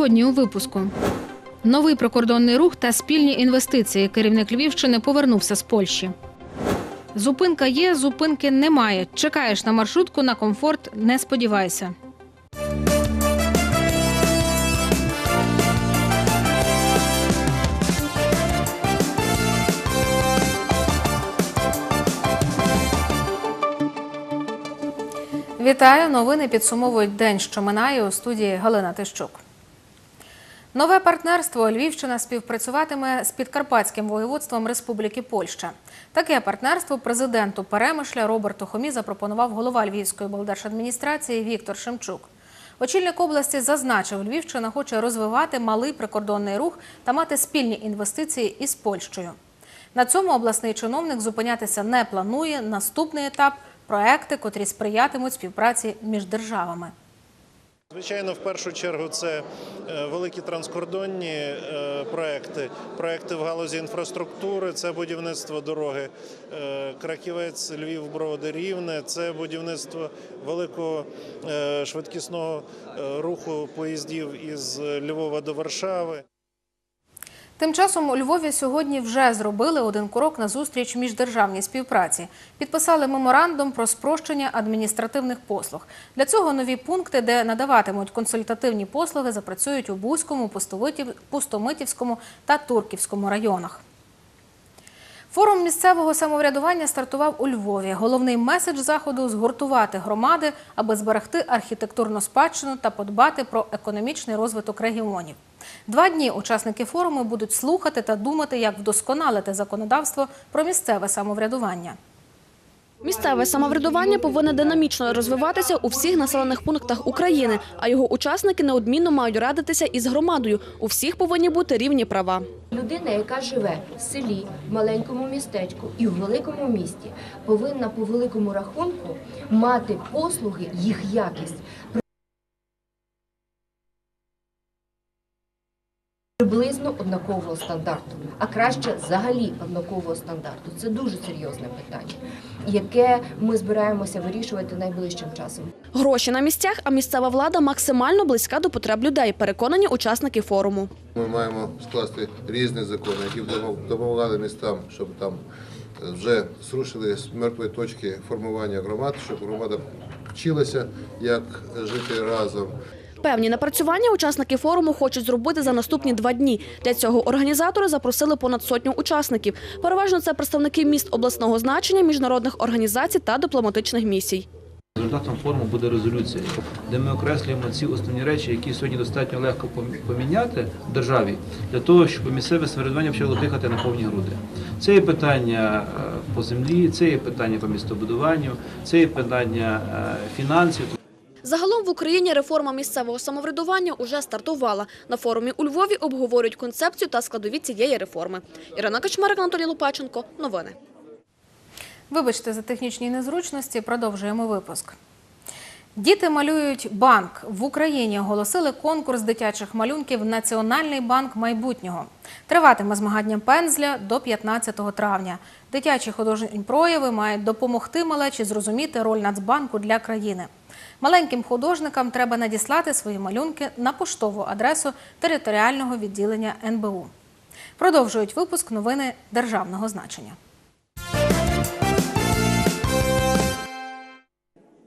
Сьогодні у випуску. Новий прикордонний рух та спільні інвестиції. Керівник Львівщини повернувся з Польщі. Зупинка є, зупинки немає. Чекаєш на маршрутку на комфорт, не сподівайся. Вітаю! Новини підсумовують день, що минає у студії Галина Тищук. Нове партнерство Львівщина співпрацюватиме з підкарпатським воєводством Республіки Польща. Таке партнерство президенту Перемишля Роберту Хомі запропонував голова Львівської облдержадміністрації Віктор Шемчук. Очільник області зазначив, Львівщина хоче розвивати малий прикордонний рух та мати спільні інвестиції із Польщею. На цьому обласний чиновник зупинятися не планує. Наступний етап проекти, котрі сприятимуть співпраці між державами. Звичайно, в першу чергу це е, великі транскордонні е, проекти, проекти в галузі інфраструктури, це будівництво дороги е, Краківець, Львів, Броди, Рівне, це будівництво великого швидкісного руху поїздів із Львова до Варшави. Тим часом у Львові сьогодні вже зробили один крок на зустріч міждержавній співпраці. Підписали меморандум про спрощення адміністративних послуг. Для цього нові пункти, де надаватимуть консультативні послуги, запрацюють у Бузькому, Пустомитівському та Турківському районах. Форум місцевого самоврядування стартував у Львові. Головний меседж заходу згуртувати громади, аби зберегти архітектурну спадщину та подбати про економічний розвиток регіонів. Два дні учасники форуму будуть слухати та думати, як вдосконалити законодавство про місцеве самоврядування. Місцеве самоврядування повинне динамічно розвиватися у всіх населених пунктах України, а його учасники неодмінно мають радитися із громадою. У всіх повинні бути рівні права. Людина, яка живе в селі, в маленькому містечку і в великому місті, повинна по великому рахунку мати послуги, їх якість. Приблизно однакового стандарту, а краще взагалі однакового стандарту. Це дуже серйозне питання, яке ми збираємося вирішувати найближчим часом. Гроші на місцях, а місцева влада максимально близька до потреб людей. Переконані учасники форуму. Ми маємо скласти різні закони, які допомагали містам, щоб там е, вже зрушили з мертвої точки формування громад, щоб громада вчилася, як жити разом. Певні напрацювання учасники форуму хочуть зробити за наступні два дні. Для цього організатори запросили понад сотню учасників. Переважно це представники міст обласного значення, міжнародних організацій та дипломатичних місій. Результатом форуму буде резолюція, де ми окреслюємо ці основні речі, які сьогодні достатньо легко пом- поміняти в державі, для того, щоб місцеве самоврядування почало дихати на повні груди. Це є питання е, по землі, це є питання по містобудуванню, це є питання е, фінансів. Загалом в Україні реформа місцевого самоврядування уже стартувала. На форумі у Львові обговорюють концепцію та складові цієї реформи. Ірина Качмарик, Анатолій Лопаченко. Новини. Вибачте за технічні незручності. Продовжуємо випуск. Діти малюють банк. В Україні оголосили конкурс дитячих малюнків Національний банк майбутнього. Триватиме змагання пензля до 15 травня. Дитячі художні прояви мають допомогти малечі зрозуміти роль Нацбанку для країни. Маленьким художникам треба надіслати свої малюнки на поштову адресу територіального відділення НБУ. Продовжують випуск новини державного значення.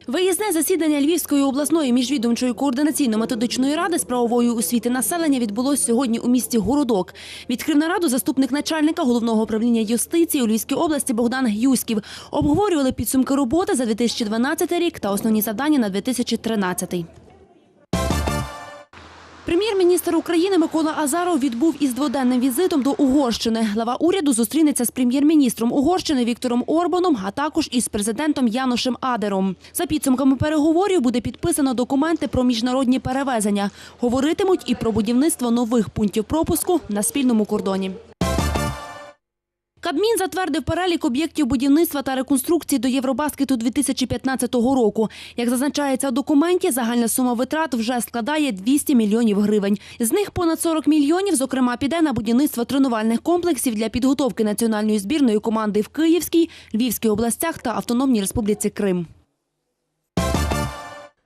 Виїзне засідання Львівської обласної міжвідомчої координаційно-методичної ради з правової освіти населення відбулось сьогодні у місті Городок. Відкрив нараду заступник начальника головного управління юстиції у Львівській області Богдан Гюськів. Обговорювали підсумки роботи за 2012 рік та основні завдання на 2013. Прем'єр-міністр України Микола Азаров відбув із дводенним візитом до Угорщини. Глава уряду зустрінеться з прем'єр-міністром Угорщини Віктором Орбаном, а також із президентом Янушем Адером. За підсумками переговорів буде підписано документи про міжнародні перевезення. Говоритимуть і про будівництво нових пунктів пропуску на спільному кордоні. Кабмін затвердив перелік об'єктів будівництва та реконструкції до Євробаскету 2015 року. Як зазначається у документі, загальна сума витрат вже складає 200 мільйонів гривень. З них понад 40 мільйонів, зокрема, піде на будівництво тренувальних комплексів для підготовки національної збірної команди в Київській, Львівській областях та Автономній Республіці Крим.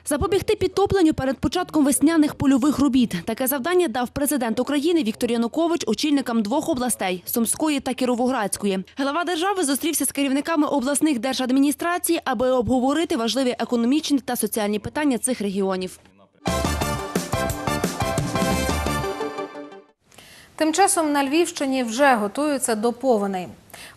Запобігти підтопленню перед початком весняних польових робіт. Таке завдання дав президент України Віктор Янукович очільникам двох областей Сумської та Кіровоградської. Глава держави зустрівся з керівниками обласних держадміністрацій, аби обговорити важливі економічні та соціальні питання цих регіонів. Тим часом на Львівщині вже готуються до повеней.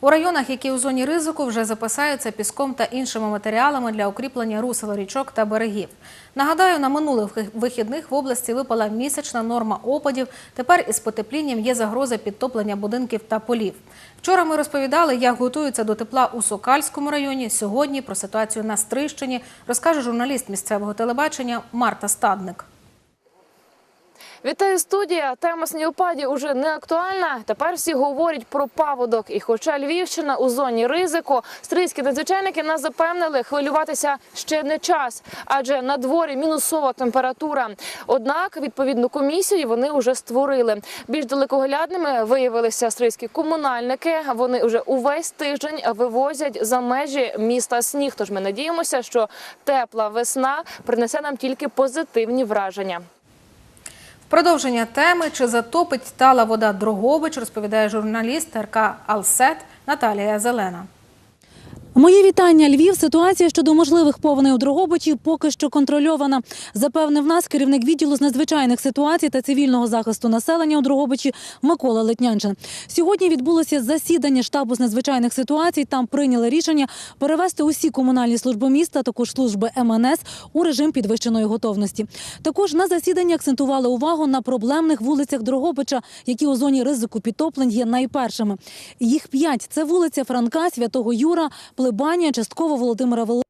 У районах, які у зоні ризику, вже запасаються піском та іншими матеріалами для укріплення русел річок та берегів. Нагадаю, на минулих вихідних в області випала місячна норма опадів. Тепер із потеплінням є загроза підтоплення будинків та полів. Вчора ми розповідали, як готуються до тепла у Сокальському районі. Сьогодні про ситуацію на Стрищині розкаже журналіст місцевого телебачення Марта Стадник. Вітаю студія. Тема снігопадів уже не актуальна. Тепер всі говорять про паводок. І хоча Львівщина у зоні ризику, стрийські надзвичайники нас запевнили, хвилюватися ще не час, адже на дворі мінусова температура. Однак відповідну комісію вони вже створили. Більш далекоглядними виявилися стрийські комунальники. Вони вже увесь тиждень вивозять за межі міста сніг. Тож ми надіємося, що тепла весна принесе нам тільки позитивні враження. Продовження теми чи затопить тала вода Дрогобич, розповідає журналіст РК Алсет Наталія Зелена. Мої вітання, Львів. Ситуація щодо можливих повеней у Дрогобичі поки що контрольована. Запевнив нас керівник відділу з надзвичайних ситуацій та цивільного захисту населення у Дрогобичі Микола Летнянчин. Сьогодні відбулося засідання штабу з надзвичайних ситуацій. Там прийняли рішення перевести усі комунальні служби міста, також служби МНС, у режим підвищеної готовності. Також на засіданні акцентували увагу на проблемних вулицях Дрогобича, які у зоні ризику підтоплень є найпершими. Їх п'ять це вулиця Франка, Святого Юра, Плебанія, частково Володимира Великого,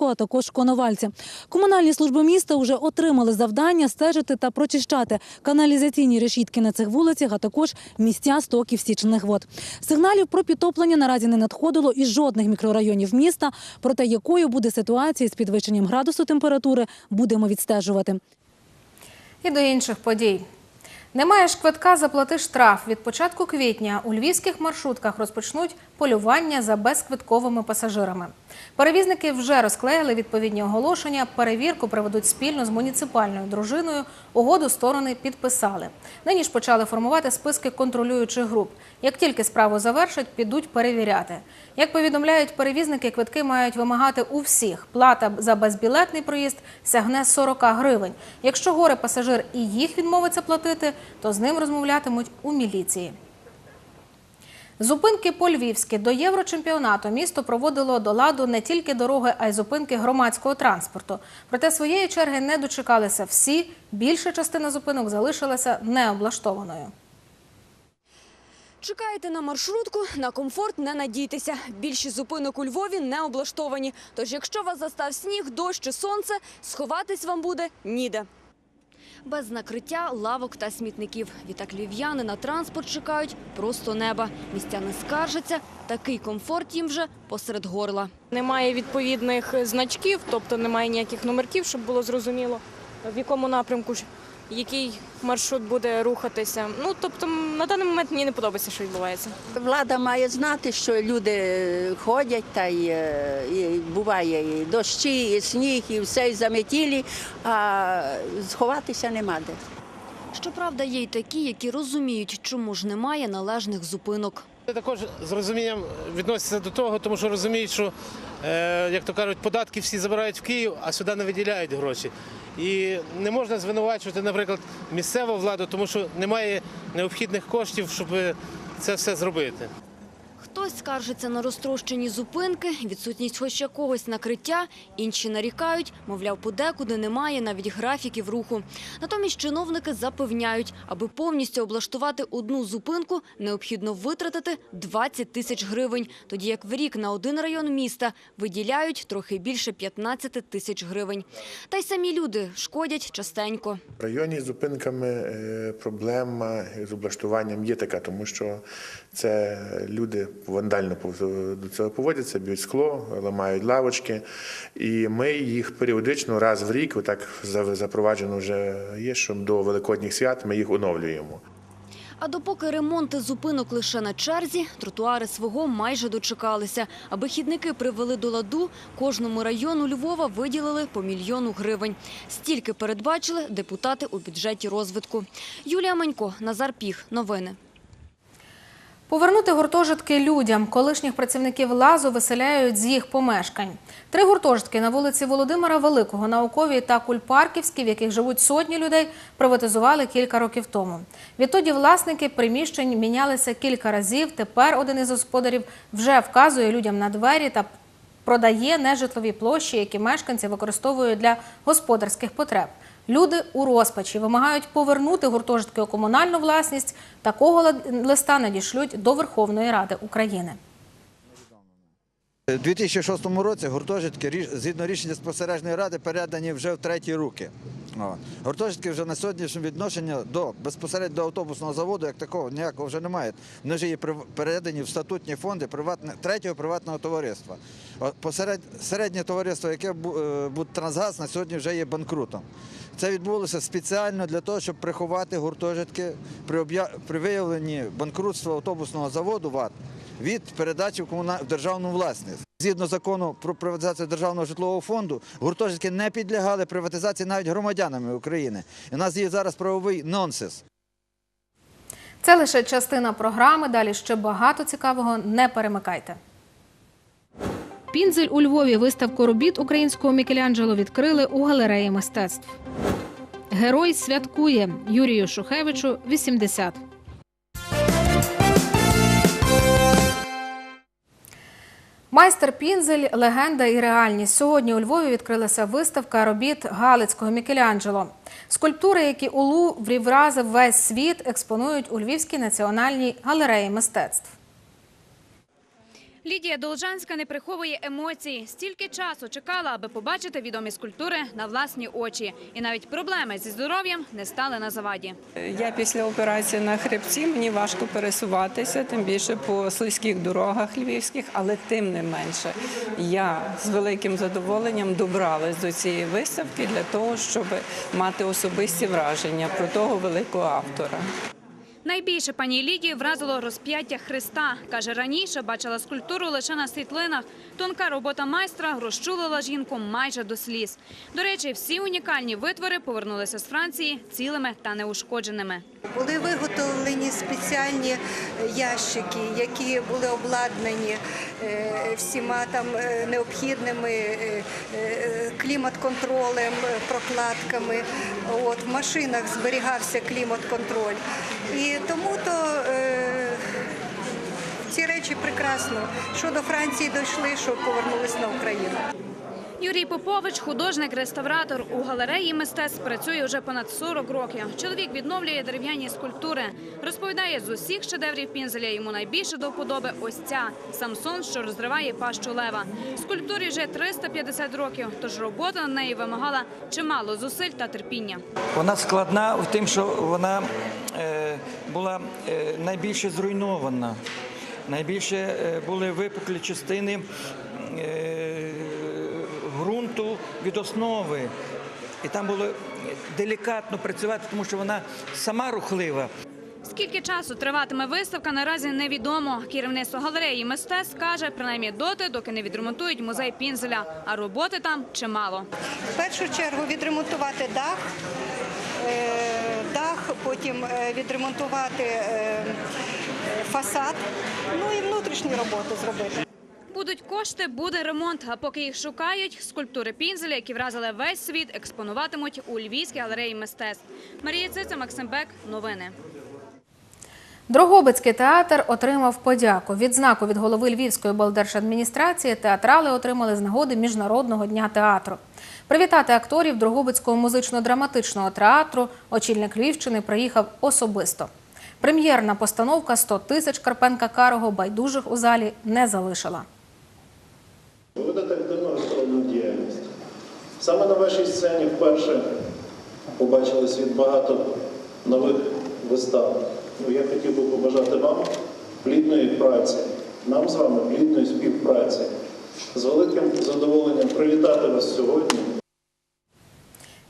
а також Коновальця. Комунальні служби міста вже отримали завдання стежити та прочищати каналізаційні решітки на цих вулицях, а також місця стоків стічних вод. Сигналів про підтоплення наразі не надходило із жодних мікрорайонів міста. Проте якою буде ситуація з підвищенням градусу температури, будемо відстежувати. І до інших подій. Не маєш квитка, заплати штраф. Від початку квітня у львівських маршрутках розпочнуть полювання за безквитковими пасажирами. Перевізники вже розклеїли відповідні оголошення. Перевірку проведуть спільно з муніципальною дружиною. Угоду сторони підписали. Нині ж почали формувати списки контролюючих груп. Як тільки справу завершать, підуть перевіряти. Як повідомляють перевізники, квитки мають вимагати у всіх. Плата за безбілетний проїзд сягне 40 гривень. Якщо горе пасажир і їх відмовиться платити, то з ним розмовлятимуть у міліції. Зупинки по-львівськи до єврочемпіонату місто проводило до ладу не тільки дороги, а й зупинки громадського транспорту. Проте своєї черги не дочекалися всі. Більша частина зупинок залишилася необлаштованою. Чекаєте на маршрутку, на комфорт не надійтеся. Більшість зупинок у Львові не облаштовані. Тож, якщо вас застав сніг, дощ чи сонце, сховатись вам буде ніде. Без накриття, лавок та смітників. Відтак львів'яни на транспорт чекають просто неба. Містяни скаржаться, такий комфорт їм вже посеред горла. Немає відповідних значків, тобто немає ніяких номерків, щоб було зрозуміло, в якому напрямку який маршрут буде рухатися. Ну тобто на даний момент мені не подобається, що відбувається. Влада має знати, що люди ходять, та й, е, і буває і дощі, і сніг, і все і заметілі, а сховатися нема де. Щоправда, є й такі, які розуміють, чому ж немає належних зупинок. Я також з розумінням відносяться до того, тому що розуміють, що, як то кажуть, податки всі забирають в Київ, а сюди не виділяють гроші. І не можна звинувачувати, наприклад, місцеву владу, тому що немає необхідних коштів, щоб це все зробити. Хтось скаржиться на розтрощені зупинки, відсутність хоч якогось накриття, інші нарікають, мовляв, подекуди немає навіть графіків руху. Натомість чиновники запевняють, аби повністю облаштувати одну зупинку, необхідно витратити 20 тисяч гривень, тоді як в рік на один район міста виділяють трохи більше 15 тисяч гривень. Та й самі люди шкодять частенько. В районі з зупинками е, проблема з облаштуванням є така, тому що це люди вандально до цього поводяться, б'ють скло, ламають лавочки. І ми їх періодично раз в рік, отак запроваджено вже є, що до великодніх свят ми їх оновлюємо. А допоки ремонти зупинок лише на черзі, тротуари свого майже дочекалися. Аби хідники привели до ладу, кожному району Львова виділили по мільйону гривень. Стільки передбачили депутати у бюджеті розвитку. Юлія Манько, Назар Піх. Новини. Повернути гуртожитки людям. Колишніх працівників лазу виселяють з їх помешкань. Три гуртожитки на вулиці Володимира Великого, Науковій та Кульпарківській, в яких живуть сотні людей, приватизували кілька років тому. Відтоді власники приміщень мінялися кілька разів. Тепер один із господарів вже вказує людям на двері та продає нежитлові площі, які мешканці використовують для господарських потреб. Люди у розпачі вимагають повернути гуртожитки у комунальну власність. Такого ли- листа надішлють до Верховної Ради України. У 2006 році гуртожитки згідно рішення спостережної ради передані вже в треті руки. Гуртожитки вже на сьогоднішнє відношення до безпосередньо до автобусного заводу, як такого ніякого вже немає. Вони вже є передані в статутні фонди третього приватного товариства. Посеред, середнє товариство, яке бу- е, «Будтрансгаз», на сьогодні вже є банкрутом. Це відбулося спеціально для того, щоб приховати гуртожитки при, об'я- при виявленні банкрутства автобусного заводу ВАТ від передачі в, комуна... в державну власність. Згідно закону про приватизацію державного житлового фонду, гуртожитки не підлягали приватизації навіть громадянами України. І у нас є зараз правовий нонсенс. Це лише частина програми. Далі ще багато цікавого. Не перемикайте. Пінзель у Львові виставку робіт українського Мікеланджело відкрили у галереї мистецтв. Герой святкує Юрію Шухевичу 80. Майстер Пінзель, легенда і реальність. Сьогодні у Львові відкрилася виставка робіт Галицького Мікеланджело. Скульптури, які у Луврі вразив весь світ, експонують у Львівській національній галереї мистецтв. Лідія Должанська не приховує емоцій. Стільки часу чекала, аби побачити відомі скульптури на власні очі. І навіть проблеми зі здоров'ям не стали на заваді. Я після операції на хребці мені важко пересуватися, тим більше по слизьких дорогах львівських, але тим не менше я з великим задоволенням добралась до цієї виставки для того, щоб мати особисті враження про того великого автора. Найбільше пані Лідії вразило розп'яття Христа. Каже, раніше бачила скульптуру лише на світлинах. Тонка робота майстра розчулила жінку майже до сліз. До речі, всі унікальні витвори повернулися з Франції цілими та неушкодженими. Були виготовлені спеціальні ящики, які були обладнані е, всіма там е, необхідними е, клімат-контролем, прокладками. От в машинах зберігався клімат-контроль. І тому то е, ці речі прекрасно. Що до Франції дійшли, що повернулись на Україну. Юрій Попович, художник-реставратор у галереї мистецтв, працює вже понад 40 років. Чоловік відновлює дерев'яні скульптури. Розповідає, з усіх шедеврів Пінзеля йому найбільше до вподоби ось ця – Самсон, що розриває пащу лева. Скульптурі вже 350 років, тож робота над нею вимагала чимало зусиль та терпіння. Вона складна в тим, що вона була е, найбільше зруйнована. Найбільше е, були випуклі частини е, ґрунту від основи. І там було делікатно працювати, тому що вона сама рухлива. Скільки часу триватиме виставка, наразі невідомо. Керівництво галереї мистецтв каже, принаймні доти, доки не відремонтують музей Пінзеля, а роботи там чимало. В першу чергу відремонтувати дах, е, дах, потім е, відремонтувати е, фасад, ну і внутрішні роботи зробити. Будуть кошти, буде ремонт. А поки їх шукають, скульптури Пінзеля, які вразили весь світ, експонуватимуть у Львівській галереї мистецтв. Марія Циця, Максим Бек. Новини. Дрогобицький театр отримав подяку. Відзнаку від голови Львівської облдержадміністрації театрали отримали з нагоди Міжнародного дня театру. Привітати акторів Дрогобицького музично-драматичного театру очільник Львівщини приїхав особисто. Прем'єрна постановка «100 тисяч Карпенка Карого байдужих у залі не залишила. Ви ведете активну гастрольну діяльність. Саме на вашій сцені вперше побачили світ багато нових вистав. Ну, я хотів би побажати вам плідної праці, нам з вами плідної співпраці. З великим задоволенням привітати вас сьогодні.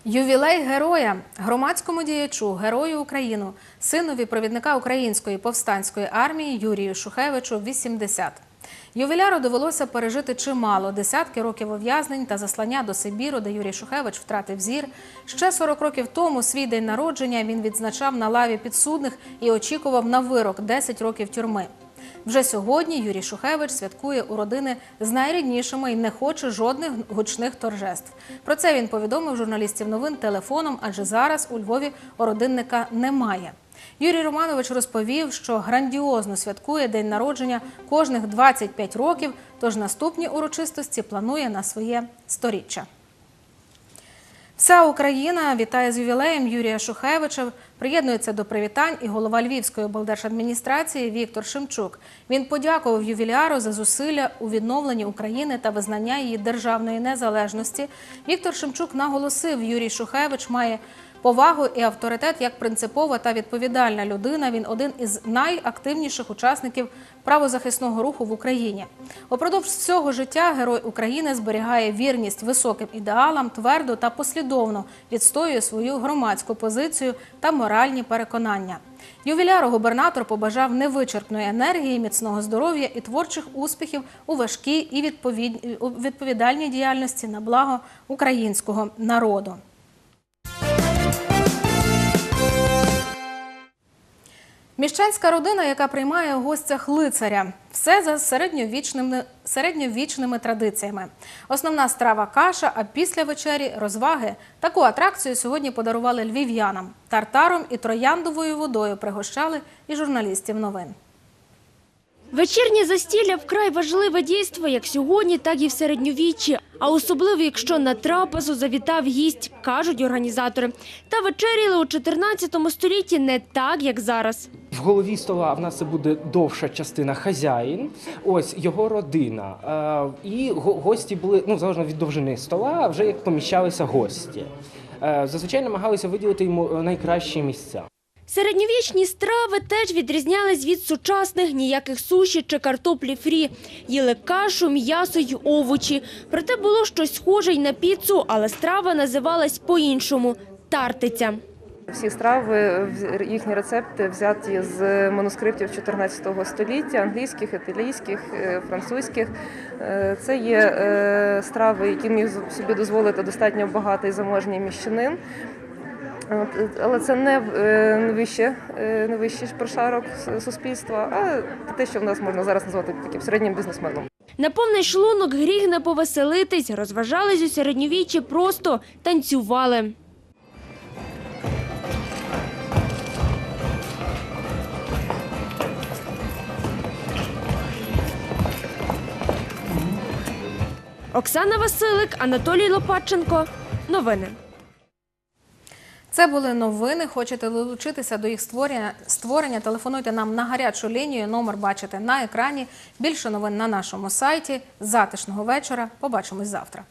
Ювілей героя громадському діячу, герою України, синові провідника української повстанської армії Юрію Шухевичу 80. Ювіляру довелося пережити чимало десятки років ув'язнень та заслання до Сибіру, де Юрій Шухевич втратив зір. Ще 40 років тому свій день народження він відзначав на лаві підсудних і очікував на вирок 10 років тюрми. Вже сьогодні Юрій Шухевич святкує у родини з найріднішими і не хоче жодних гучних торжеств. Про це він повідомив журналістів новин телефоном, адже зараз у Львові родинника немає. Юрій Романович розповів, що грандіозно святкує день народження кожних 25 років, тож наступні урочистості планує на своє сторіччя. Вся Україна вітає з ювілеєм Юрія Шухевича. Приєднується до привітань і голова Львівської облдержадміністрації Віктор Шимчук. Він подякував ювіляру за зусилля у відновленні України та визнання її державної незалежності. Віктор Шимчук наголосив, Юрій Шухевич має повагу і авторитет як принципова та відповідальна людина. Він один із найактивніших учасників правозахисного руху в Україні. Упродовж всього життя герой України зберігає вірність високим ідеалам, твердо та послідовно відстоює свою громадську позицію та моральні переконання. Ювіляру губернатор побажав невичерпної енергії, міцного здоров'я і творчих успіхів у важкій і відповідальній діяльності на благо українського народу. Міщанська родина, яка приймає у гостях лицаря, все за середньовічними, середньовічними традиціями. Основна страва каша, а після вечері розваги. Таку атракцію сьогодні подарували львів'янам. Тартаром і трояндовою водою пригощали і журналістів новин. Вечірнє застілля вкрай важливе дійство як сьогодні, так і в середньовіччі. А особливо, якщо на трапезу завітав гість, кажуть організатори. Та вечеряли у 14 столітті не так, як зараз. В голові стола в нас буде довша частина хазяїн, ось його родина. Е, і гості були ну залежно від довжини стола, вже як поміщалися гості. Е, зазвичай намагалися виділити йому найкращі місця. Середньовічні страви теж відрізнялись від сучасних ніяких суші чи картоплі фрі. Їли кашу, м'ясо й овочі. Проте було щось схоже й на піцу, але страва називалась по-іншому тартиця. Всі страви, їхні рецепти взяті з манускриптів 14 століття, англійських, італійських, е, французьких. Е, Це є е, страви, які міг собі дозволити достатньо багатий заможній міщанин. Е, Але це не е, вище, е, не вищий прошарок суспільства, а те, що в нас можна зараз назвати таким середнім бізнесменом. На повний шлунок гріх не повеселитись, розважались у середньовіччі, просто танцювали. Оксана Василик, Анатолій Лопатченко. Новини. Це були новини. Хочете долучитися до їх створення? Створення? Телефонуйте нам на гарячу лінію. Номер бачите на екрані. Більше новин на нашому сайті. Затишного вечора. Побачимось завтра.